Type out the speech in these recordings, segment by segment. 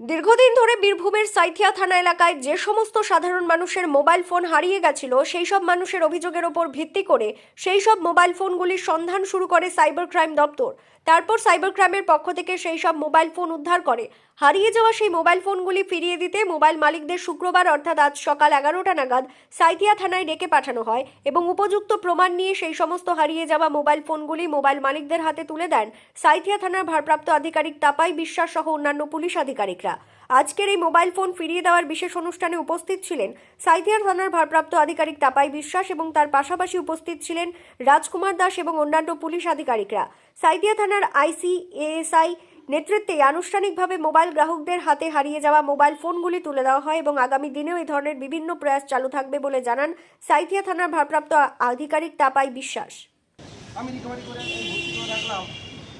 দীর্ঘদিন ধরে বীরভূমের সাইথিয়া থানা এলাকায় যে সমস্ত সাধারণ মানুষের মোবাইল ফোন হারিয়ে গেছিল, সেই সব মানুষের অভিযোগের ওপর ভিত্তি করে সেই সব মোবাইল ফোনগুলির সন্ধান শুরু করে সাইবার ক্রাইম দপ্তর। তারপর সাইবার ক্রাইমের পক্ষ থেকে সেই সব মোবাইল ফোন উদ্ধার করে। হারিয়ে যাওয়া সেই মোবাইল ফোনগুলি ফিরিয়ে দিতে মোবাইল মালিকদের শুক্রবার, অর্থাৎ আজ সকাল এগারোটা নাগাদ, সাইথিয়া থানায় ডেকে পাঠানো হয় এবং উপযুক্ত প্রমাণ নিয়ে সেই সমস্ত হারিয়ে যাওয়া মোবাইল ফোনগুলি মোবাইল মালিকদের হাতে তুলে দেন সাইথিয়া থানার ভারপ্রাপ্ত আধিকারিক তাপাই বিশ্বাস সহ অন্যান্য পুলিশ আধিকারিকরা। আজকের এই মোবাইল ফোন ফিরিয়ে দেওয়ার বিশেষ অনুষ্ঠানে উপস্থিত ছিলেন সাইথিয়া থানার ভারপ্রাপ্ত আধিকারিক তাপাই বিশ্বাস এবং তার পাশাপাশি উপস্থিত ছিলেন রাজকুমার দাস এবং অন্যান্য পুলিশ আধিকারিকরা। সাইথিয়া থানার আইসি, এএসআই নেতৃত্বে আনুষ্ঠানিকভাবে মোবাইল গ্রাহকদের হাতে হারিয়ে যাওয়া মোবাইল ফোনগুলি তুলে দেওয়া হয় এবং আগামী দিনেও এই ধরনের বিভিন্ন প্রয়াস চালু থাকবে বলে জানান সাইথিয়া থানার ভারপ্রাপ্ত আধিকারিক তাপাই বিশ্বাস। আমি রিকভারি করে ভর্তি করে রাখলাম,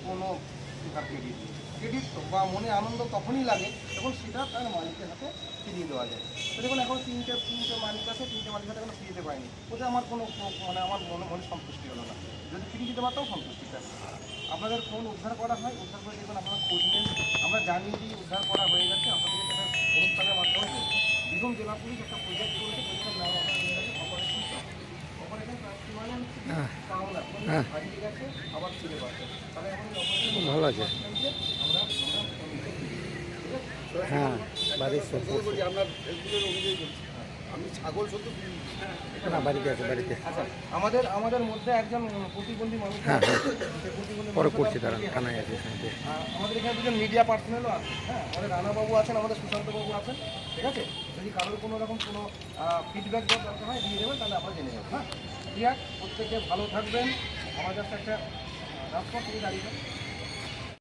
কোনো ক্রেডিট বা মনে আনন্দ তখনই লাগে যখন সেটা তার মালিকের হাতে ফিরিয়ে দেওয়া যায়। তো দেখুন এখন তিনটে তিনটে মালিক আছে তিনটে মালিক হাতে এখনও ফিরিয়ে দিতে পারিনি। ওতে আমার কোনো মানে আমার মনে মনে সন্তুষ্টি হলো না। যদি ফিরিয়ে দিতে পারতাম সন্তুষ্টিটা আপনাদের ফোন উদ্ধার করা হয় উদ্ধার করে দেখুন আপনারা খোঁজ নেন। আমরা জানিয়ে দিই উদ্ধার করা হয়ে গেছে। আপনাদের সেটা অনুষ্ঠানের মাধ্যমে বীরভূম জেলা পুলিশ একটা প্রজেক্ট করেছে প্রজেক্টের নাম আপনারা জেনে গেছে অপারেশন অপারেশন মানে হচ্ছে পাওনা হারিয়ে গেছে আবার ফিরে পাচ্ছে। তাহলে এখন ভালো আছে আমরা আমরা ফোন দিই। ঠিক আছে? হ্যাঁ। বাড়ির আমি ছাগল শুধু না বাড়িতে আছে বাড়িতে। আচ্ছা আমাদের আমাদের মধ্যে একজন প্রতিবন্ধী মানুষ হ্যাঁ, হ্যাঁ। পরে করছি তারা থানায় আছে আমাদের এখানে দুজন মিডিয়া পার্সোনালও আছে। হ্যাঁ আমাদের রানাবাবু আছেন আমাদের সুশান্তবাবু আছেন। ঠিক আছে? যদি কারোর কোনো রকম কোনো ফিডব্যাক দেওয়ার দরকার হয় দিয়ে দেবেন তাহলে আমরা জেনে যাব হ্যাঁ? ঠিক আছে? প্রত্যেকে ভালো থাকবেন। আমাদের একটা রাজপথ থেকে দাঁড়িয়ে।